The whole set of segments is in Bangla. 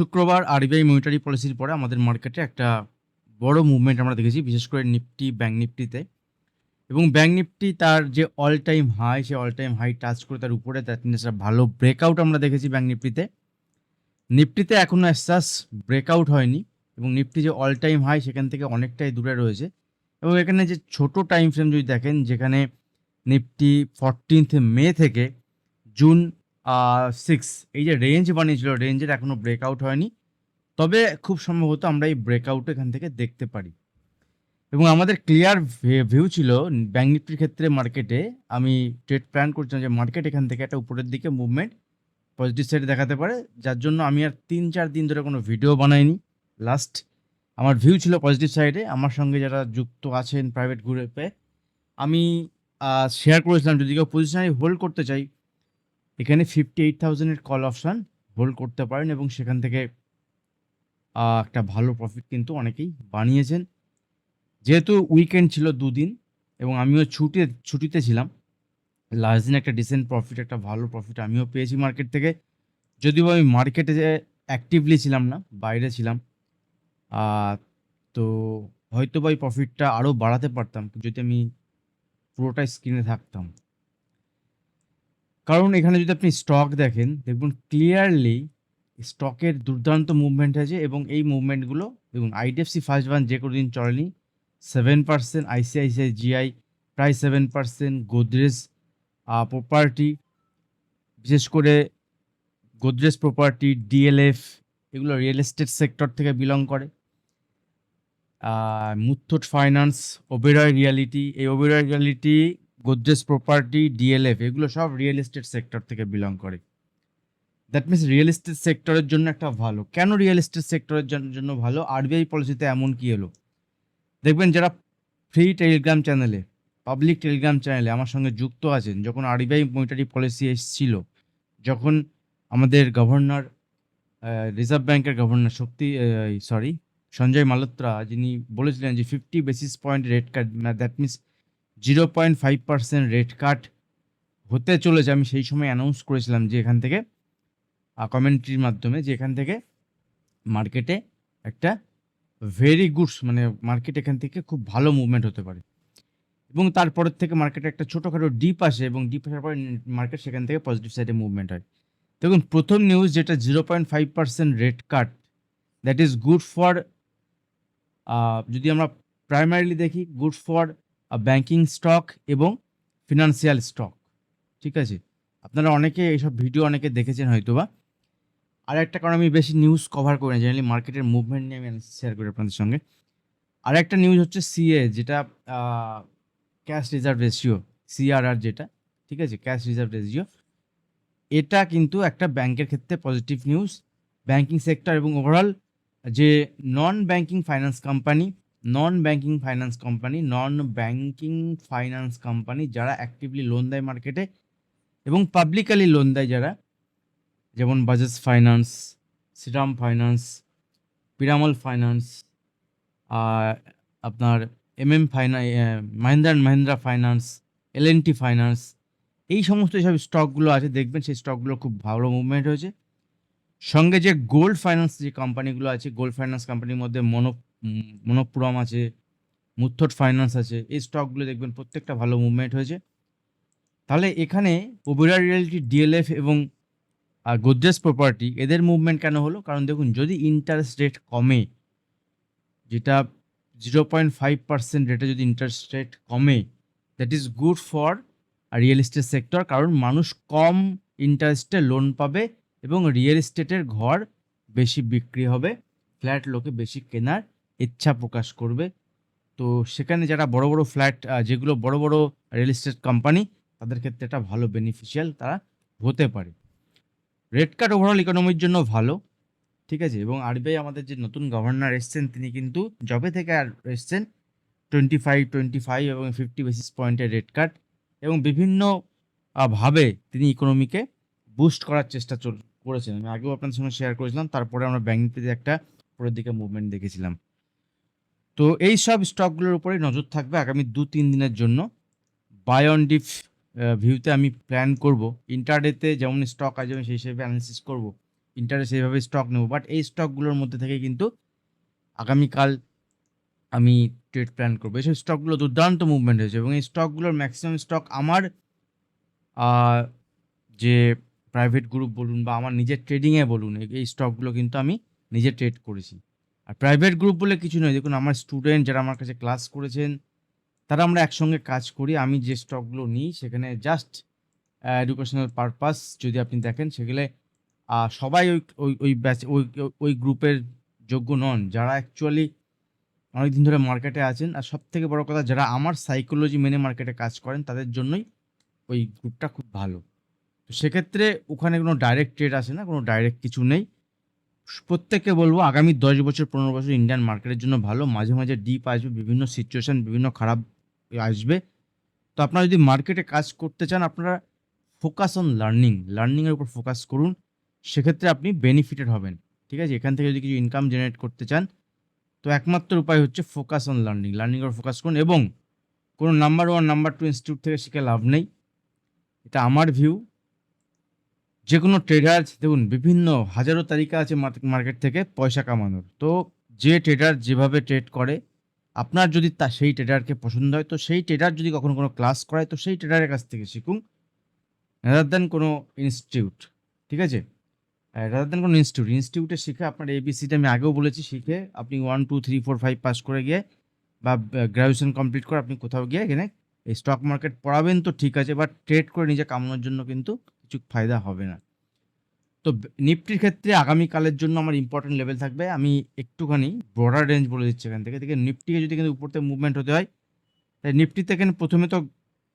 শুক্রবার আরবিআই মনিটারি পলিসির পরে আমাদের মার্কেটে একটা বড় মুভমেন্ট আমরা দেখেছি, বিশেষ করে নিফটি ব্যাঙ্ক নিফটিতে। এবং ব্যাঙ্ক নিফটি তার যে অল টাইম হাই সে অল টাইম হাই টাচ করে তার উপরে মিনস একটা ভালো ব্রেকআউট আমরা দেখেছি ব্যাঙ্ক নিফটিতে। নিফটিতে এখনও অ্যাসাস ব্রেকআউট হয়নি এবং নিফটি যে অল টাইম হাই সেখান থেকে অনেকটাই দূরে রয়েছে। এবং এখানে যে ছোট টাইম ফ্রেম যদি দেখেন, যেখানে নিফটি ফরটিন্থ মে থেকে জুন সিক্স এই যে রেঞ্জ বানিয়েছিল রেঞ্জের এখনও ব্রেকআউট হয়নি। তবে খুব সম্ভবত আমরা এই ব্রেকআউট এখান থেকে দেখতে পারি। এবং আমাদের ক্লিয়ার ভিউ ছিল ব্যাঙ্ক নিফটির ক্ষেত্রে মার্কেটে আমি ট্রেড প্ল্যান করছিলাম যে মার্কেট এখান থেকে একটা উপরের দিকে মুভমেন্ট পজিটিভ সাইডে দেখাতে পারে। যার জন্য আমি আর তিন, চার দিন ধরে কোনো ভিডিও বানাইনি। লাস্ট আমার ভিউ ছিল পজিটিভ সাইডে আমার সঙ্গে যারা যুক্ত আছেন প্রাইভেট গ্রুপে আমি শেয়ার করেছিলাম। যদি কেউ পজিশনারি হোল্ড করতে চাই এখানে ফিফটি এইট থাউজেন্ডের কল অপশান হোল্ড করতে পারেন এবং সেখান থেকে একটা ভালো প্রফিট কিন্তু অনেকেই বানিয়েছেন। যেহেতু উইকেন্ড ছিল দুদিন এবং আমিও ছুটি ছুটিতে ছিলাম লাস্ট দিন একটা ডিসেন্ট প্রফিট একটা ভালো প্রফিট আমিও পেয়েছি মার্কেট থেকে। যদিও আমি মার্কেটে অ্যাক্টিভলি ছিলাম না, বাইরে ছিলাম তো হয়তো বা এই প্রফিটটা আরও বাড়াতে পারতাম, যদি আমি পুরোটাই স্ক্রিনে থাকতাম। কারণ এখানে যদি আপনি স্টক দেখেন দেখুন ক্লিয়ারলি স্টকের দুর্দান্ত মুভমেন্ট আছে এবং এই মুভমেন্টগুলো দেখুন আইডিএফসি ফার্স্ট ওয়ান যে কোনো দিন চলেনি সেভেন পার্সেন্ট আইসিআইসিআই জিআই প্রায় সেভেন পার্সেন্ট গোদরেজ প্রপার্টি বিশেষ করে গোদরেজ প্রপার্টি ডিএলএফ এগুলো রিয়েল এস্টেট সেক্টর থেকে বিলং করে। মুথুট ফাইন্যান্স ওবেরয় রিয়ালিটি এই Oberoi realty Godrej property DLF এগুলো সব রিয়েল এস্টেট সেক্টর থেকে বিলং করে। দ্যাট মিনস রিয়েল এস্টেট সেক্টরের জন্য একটা ভালো। কেন রিয়েল এস্টেট সেক্টরের জন্য ভালো? আরবিআই পলিসিতে এমন কি এলো? দেখবেন যারা ফ্রি টেলিগ্রাম চ্যানেলে পাবলিক টেলিগ্রাম চ্যানেলে আমার সঙ্গে যুক্ত আছেন, যখন আরবিআই মনিটারি পলিসি এসেছিল, যখন আমাদের গভর্নর রিজার্ভ ব্যাংকের গভর্নর শক্তি সরি সঞ্জয় মালোত্রা, যিনি বলেছিলেন যে fifty basis point rate cut that means zero point five percent rate cut হতে চলেছে। আমি সেই সময় অ্যানাউন্স করেছিলাম যে এখান থেকে কমেন্ট্রির মাধ্যমে যে এখান থেকে মার্কেটে একটা ভেরি গুডস মানে মার্কেট এখান থেকে খুব ভালো মুভমেন্ট হতে পারে। এবং তারপরের থেকে মার্কেটে একটা ছোটোখাটো ডিপ আসে এবং ডিপ আসার পরে মার্কেট সেখান থেকে পজিটিভ সাইডে মুভমেন্ট হয়। দেখুন, প্রথম নিউজ যেটা zero point five percent rate cut that is good for যদি আমরা প্রাইমারিলি দেখি গুড ফর ব্যাংকিং স্টক এবং ফিনান্সিয়াল স্টক। ঠিক আছে? আপনারা অনেকে এইসব ভিডিও অনেকে দেখেছেন হয়তোবা। আর একটা কারণ আমি বেশি নিউজ কভার করি না জেনারেলি মার্কেটের মুভমেন্ট নিয়ে আমি শেয়ার করি আপনাদের সঙ্গে। আর একটা নিউজ হচ্ছে সিএ যেটা ক্যাশ রিজার্ভ রেশিও সিআরআর যেটা, ঠিক আছে? ক্যাশ রিজার্ভ রেশিও এটা কিন্তু একটা ব্যাংকের ক্ষেত্রে পজিটিভ নিউজ ব্যাংকিং সেক্টর এবং ওভারঅল যে non banking finance company non banking finance company non banking finance company যারা অ্যাক্টিভলি লোন দেয় মার্কেটে এবং পাবলিকালি লোন দেয় যারা, যেমন Bajaj finance Shriram finance Piramal finance আপনার M M finance Mahindra and Mahindra finance L and T finance এই সমস্ত সব স্টকগুলো আছে, দেখবেন সেই স্টকগুলো খুব ভালো মুভমেন্ট হয়েছে। সঙ্গে যে গোল্ড ফাইন্যান্স যে কোম্পানিগুলো আছে গোল্ড ফাইন্যান্স কোম্পানির মধ্যে মনো উম, মনোপুরম আছে মুথট ফাইন্যান্স আছে এই স্টকগুলো দেখবেন প্রত্যেকটা ভালো মুভমেন্ট হয়েছে। তাহলে এখানে ওবেরা রিয়েলিটি ডিএলএফ এবং আর গোদরেজ প্রপার্টি এদের মুভমেন্ট কেন হলো? কারণ দেখুন যদি ইন্টারেস্ট রেট কমে যেটা জিরো পয়েন্ট ফাইভ পার্সেন্ট রেটে যদি ইন্টারেস্ট রেট কমে that is good for real estate sector কারণ মানুষ কম ইন্টারেস্টে লোন পাবে এবং রিয়েল এস্টেটের ঘর বেশি বিক্রি হবে ফ্ল্যাট লোকে বেশি কেনার ইচ্ছা প্রকাশ করবে। তো সেখানে যারা বড় বড় ফ্ল্যাট যেগুলো বড় বড় রিয়েল এস্টেট কোম্পানি তাদের ক্ষেত্রে এটা ভালো বেনিফিশিয়াল তারা হতে পারে। রেড কার্ড ওভারঅল ইকোনমির জন্য ভালো, ঠিক আছে? এবং আরবিআই আমাদের যে নতুন গভর্নর এসছেন, তিনি কিন্তু জবে থেকে আর এসছেন টোয়েন্টি ফাইভ টোয়েন্টি ফাইভ এবং ফিফটি বেসিস পয়েন্টের রেড কার্ড এবং বিভিন্ন ভাবে তিনি ইকোনমিকে বুস্ট করার চেষ্টা চল, করেছেন। আমি আগেও আপনাদের সঙ্গে শেয়ার করেছিলাম, তারপরে আমরা ব্যাংক নিফটিতে একটা পরের দিকে মুভমেন্ট দেখেছিলাম। তো এই সব স্টকগুলোর উপরে নজর থাকবে আগামী দু তিন দিনের জন্য। বাই অন ডিপ ভিউতে আমি প্ল্যান করব। ইন্টারডেতে যেমন স্টক আছে, আমি সেই হিসেবে অ্যানালিসিস করব। ইন্টারেস্ট সেইভাবে স্টক নেব। বাট এই স্টকগুলোর মধ্যে থেকে কিন্তু আগামীকাল আমি ট্রেড প্ল্যান করব। এইসব স্টকগুলো দুর্দান্ত মুভমেন্ট হয়েছে এবং এই স্টকগুলোর ম্যাক্সিমাম স্টক আমার যে প্রাইভেট গ্রুপ বলুন বা আমার নিজের ট্রেডিংয়ে বলুন, এই স্টকগুলো কিন্তু আমি নিজে ট্রেড করেছি। আর প্রাইভেট গ্রুপ বলে কিছু নয়। দেখুন, আমার স্টুডেন্ট যারা আমার কাছে ক্লাস করেছেন, তারা আমরা একসঙ্গে কাজ করি। আমি যে স্টকগুলো নিই, সেখানে জাস্ট এডুকেশনাল পারপাস যদি আপনি দেখেন, সেগুলো সবাই ওই ওই ওই ব্যাচ ওই, ওই- গ্রুপের যোগ্য নন। যারা অ্যাকচুয়ালি অনেকদিন ধরে মার্কেটে আছেন, আর সব থেকে বড় কথা, যারা আমার সাইকোলজি মেনে মার্কেটে কাজ করেন, তাদের জন্যই ওই গ্রুপটা খুব ভালো। তো সেক্ষেত্রে ওখানে কোনো ডাইরেক্ট ট্রেড আসে না, কোনো ডাইরেক্ট কিছু নেই। প্রত্যেককে বলব আগামী দশ বছর, পনেরো বছর ইন্ডিয়ান মার্কেটের জন্য ভালো। মাঝে মাঝে ডিপ আসবে, বিভিন্ন সিচুয়েশন বিভিন্ন খারাপ আসবে। তো আপনারা যদি মার্কেটে কাজ করতে চান, আপনারা ফোকাস অন লার্নিং লার্নিংয়ের উপর ফোকাস করুন। সেক্ষেত্রে আপনি বেনিফিটেড হবেন। ঠিক আছে? এখান থেকে যদি কিছু ইনকাম জেনারেট করতে চান, তো একমাত্র উপায় হচ্ছে ফোকাস অন লার্নিং লার্নিংয়ের উপর ফোকাস করুন এবং কোনো number one number two institute থেকে শিখে লাভ নেই। এটা আমার ভিউ যে কোনো ট্রেডার দেখুন, বিভিন্ন হাজারো তালিকা আছে মার্কেট থেকে পয়সা কামানোর। তো যে ট্রেডার যেভাবে ট্রেড করে, আপনার যদি তা, সেই ট্রেডারকে পছন্দ হয়, তো সেই ট্রেডার যদি কখনো কোনো ক্লাস করায়, তো সেই ট্রেডারের কাছ থেকে শিখুন। রাদার দেন কোনো ইনস্টিটিউট ঠিক আছে? রাদার দেন কোনো ইনস্টিটিউট ইনস্টিটিউটে শিখে আপনার এবিসিটা আমি আগেও বলেছি, শিখে আপনি one two three four five pass করে গিয়ে বা গ্র্যাজুয়েশন কমপ্লিট করে আপনি কোথাও গিয়ে এখানে এই স্টক মার্কেট পড়াবেন, তো ঠিক আছে বাট ট্রেড করে নিজে কামানোর জন্য কিন্তু কিছু ফায়দা হবে না। তো নিফটির ক্ষেত্রে আগামীকালের জন্য আমার ইম্পর্টেন্ট লেভেল থাকবে। আমি একটুখানি ব্রডার রেঞ্জ বলে দিচ্ছি এখান থেকে। দেখে নিফটিকে যদি কিন্তু উপর থেকে মুভমেন্ট হতে হয় তাই নিফটিতে এখানে প্রথমে তো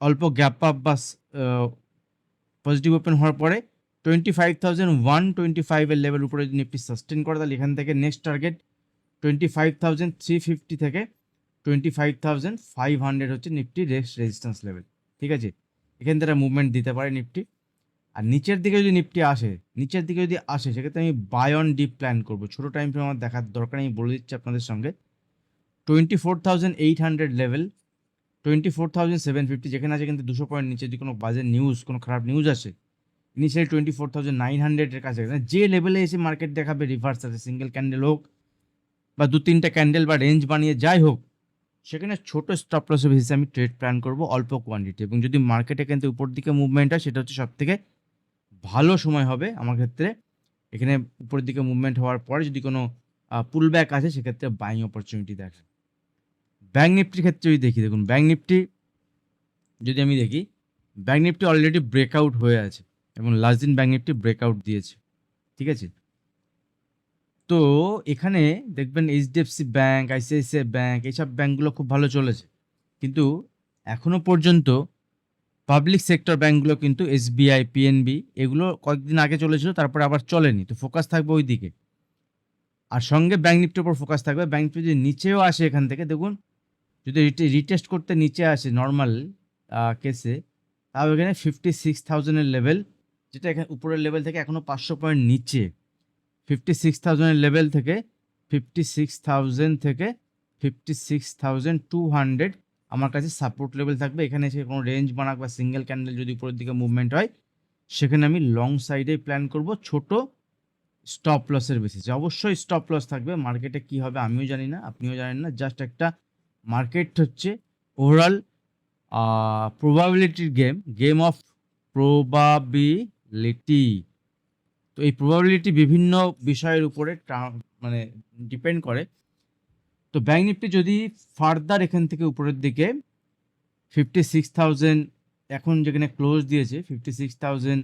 অল্প গ্যাপ আপ বা পজিটিভ ওপেন হওয়ার পরে twenty five thousand one twenty ফাইভের লেভেল উপরে যদি নিফটি সাস্টেন করে, তাহলে এখান থেকে next target twenty five thousand three fifty থেকে twenty five thousand five hundred হচ্ছে নিফটি রেস্ট রেজিস্ট্যান্স লেভেল ঠিক আছে? এখান থেকে মুভমেন্ট দিতে পারে নিফটি। আর নিচের দিকে যদি নিফটি আসে, নিচের দিকে যদি আসে, সেক্ষেত্রে আমি বাই অন ডিপ প্ল্যান করব। ছোটো টাইম ফ্রেম আমার দেখার দরকার আমি বলে দিচ্ছি আপনাদের সঙ্গে। Twenty four thousand eight hundred level twenty four thousand seven fifty যেখানে আছে কিন্তু দুশো পয়েন্ট নিচে যদি কোনো বাজে নিউজ কোনো খারাপ নিউজ আসে initially twenty four thousand nine হান্ড্রেডের কাছে যে লেভেলে এসে মার্কেট দেখাবে রিভার্স আছে সিঙ্গেল ক্যান্ডেল হোক বা দু তিনটে ক্যান্ডেল বা রেঞ্জ বানিয়ে যাই হোক, সেখানে ছোটো স্টপ লসের বেসিসে আমি ট্রেড প্ল্যান করব অল্প কোয়ান্টিটি এবং যদি মার্কেটে কিন্তু উপর দিকে মুভমেন্ট হয়, সেটা হচ্ছে সব থেকে ভালো সময় হবে আমার ক্ষেত্রে এখানে উপরের দিকে মুভমেন্ট হওয়ার পরে যদি কোনো পুল ব্যাক আছে সেক্ষেত্রে বাইং অপরচুনিটি দেখে ব্যাঙ্ক নিফটির ক্ষেত্রে যদি দেখি দেখুন ব্যাঙ্ক নিফটি যদি আমি দেখি ব্যাঙ্ক নিফটি অলরেডি ব্রেকআউট হয়ে আছে এবং লাস্ট দিন ব্যাঙ্ক নিফটি ব্রেকআউট দিয়েছে ঠিক আছে তো এখানে দেখবেন এইচডিএফসি ব্যাঙ্ক আইসিআইসিআই ব্যাঙ্ক এইসব ব্যাঙ্কগুলো খুব ভালো চলেছে কিন্তু এখনও পর্যন্ত পাবলিক সেক্টর ব্যাঙ্কগুলো কিন্তু এসবিআই পিএনবি এগুলো কয়েকদিন আগে চলেছিল, তারপরে আবার চলেনি। তো ফোকাস থাকবে ওই দিকে আর সঙ্গে ব্যাঙ্ক নিফটির উপর ফোকাস থাকবে। ব্যাঙ্ক নিফটি যদি নিচেও আসে এখান থেকে, দেখুন, যদি রিটেস্ট করতে নিচে আসে নর্মাল কেসে তাও এখানে ফিফটি সিক্স থাউজেন্ডের লেভেল যেটা এখানে উপরের লেভেল থেকে এখনও পাঁচশো পয়েন্ট নিচে। ফিফটি সিক্স থাউজেন্ডের লেভেল থেকে ফিফটি সিক্স থাউজেন্ড থেকে fifty six thousand two hundred আমার কাছে সাপোর্ট লেভেল থাকবে। এখানে এসে কোনো রেঞ্জ বানাক বা সিঙ্গেল ক্যান্ডেল যদি উপরের দিকে মুভমেন্ট হয়, সেখানে আমি লং সাইডে প্ল্যান করব ছোট স্টপ লসের বেসিসে অবশ্যই স্টপ লস থাকবে। মার্কেটে কি হবে আমিও জানি না, আপনিও জানেন না। জাস্ট একটা মার্কেট হচ্ছে ওভারঅল প্রবাবিলিটির গেম গেম অফ প্রবাবিলিটি তো এই প্রবাবিলিটি বিভিন্ন বিষয়ের উপরে মানে ডিপেন্ড করে। তো ব্যাঙ্ক নিফটি যদি ফার্দার এখান থেকে উপরের দিকে ফিফটি সিক্স থাউজেন্ড এখন যেখানে ক্লোজ দিয়েছে ফিফটি সিক্স থাউজেন্ড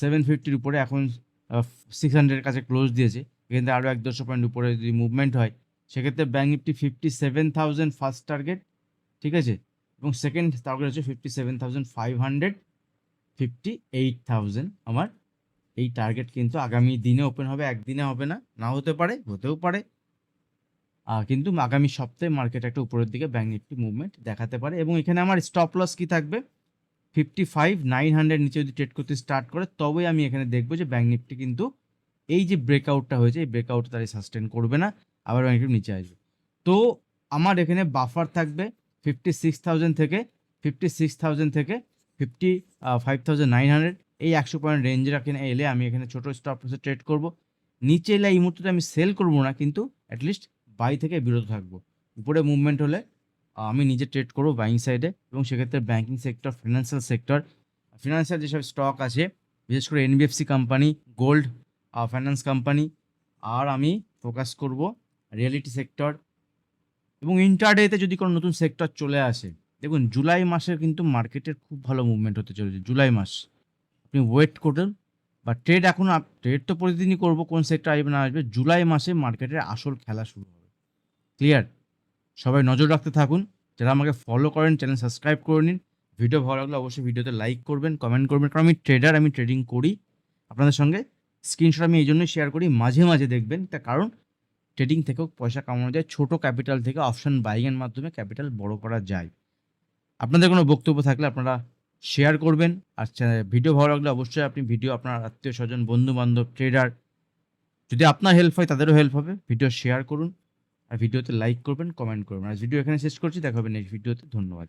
সেভেন ফিফটির উপরে এখন সিক্স হান্ড্রেডের কাছে ক্লোজ দিয়েছে, এখান থেকে আরও এক দেড়শো পয়েন্ট উপরে যদি মুভমেন্ট হয়, সেক্ষেত্রে bank Nifty fifty seven thousand first target ঠিক আছে? এবং সেকেন্ড টার্গেট হচ্ছে fifty seven thousand five hundred fifty eight thousand আমার এই টার্গেট কিন্তু আগামী দিনে ওপেন হবে, একদিনে হবে না না হতে পারে, হতেও পারে কিন্তু আগামী সপ্তাহে মার্কেট একটা উপরের দিকে ব্যাঙ্ক নিফটি মুভমেন্ট দেখাতে পারে এবং এখানে আমার স্টপ লস কি থাকবে? ফিফটি ফাইভ নাইন হান্ড্রেড নিচে যদি ট্রেড করতে স্টার্ট করে, তবেই আমি এখানে দেখব যে ব্যাঙ্ক নিফটি কিন্তু এই যে ব্রেকআউটটা হয়েছে, এই ব্রেকআউট তারা সাস্টেন করবে না, আবার ব্যাঙ্ক নিফটি নিচে আসবে। তো আমার এখানে বাফার থাকবে ফিফটি সিক্স থাউজেন্ড থেকে ফিফটি সিক্স থাউজেন্ড থেকে fifty five thousand nine hundred এই একশো পয়েন্ট রেঞ্জের এখানে এলে আমি এখানে ছোটো স্টপ ট্রেড করব। নিচে এলে এই মুহূর্তে আমি সেল করব না, কিন্তু অ্যাটলিস্ট বাই থেকে বিরত থাকব। উপরে মুভমেন্ট হলে আমি নিজে ট্রেড করব বাইং সাইডে এবং সেক্ষেত্রে banking sector financial sector financial যেসব স্টক আছে, বিশেষ করে NBFC company gold finance company আর আমি ফোকাস করব রিয়েলিটি সেক্টর এবং ইন্টারডেতে যদি কোনো নতুন সেক্টর চলে আসে, দেখুন জুলাই মাসের কিন্তু মার্কেটের খুব ভালো মুভমেন্ট হতে চলেছে জুলাই মাস। আপনি ওয়েট করুন, বা ট্রেড এখন ট্রেড তো প্রতিদিনই করব, কোন সেক্টর আসবে না আসবে জুলাই মাসে মার্কেটের আসল খেলা শুরু হবে। ক্লিয়ার? সবাই নজর রাখতে থাকুন। যারা আমাকে ফলো করেন চ্যানেল সাবস্ক্রাইব করে নিন। ভিডিও ভালো লাগলে অবশ্যই ভিডিওতে লাইক করবেন কমেন্ট করবেন। কারণ আমি ট্রেডার আমি ট্রেডিং করি। আপনাদের সঙ্গে স্ক্রিনশট আমি এই জন্যই শেয়ার করি। মাঝে মাঝে দেখবেন। তার কারণ ট্রেডিং থেকেও পয়সা কামানো যায়। ছোট ক্যাপিটাল থেকে অপশন বাইংয়ের মাধ্যমে ক্যাপিটাল বড় করা যায়। আপনাদের কোনো বক্তব্য থাকলে আপনারা শেয়ার করবেন। আর ভিডিও ভালো লাগলে অবশ্যই আপনি ভিডিও আপনার আত্মীয় স্বজন বন্ধু বান্ধব ট্রেডার যদি আপনার হেল্প হয় তাদেরও হেল্প হবে। ভিডিও শেয়ার করুন। আর ভিডিওতে লাইক করবেন কমেন্ট করবেন। আর ভিডিও এখানে শেষ করছি, দেখা হবে নেক্সট ভিডিওতে ধন্যবাদ।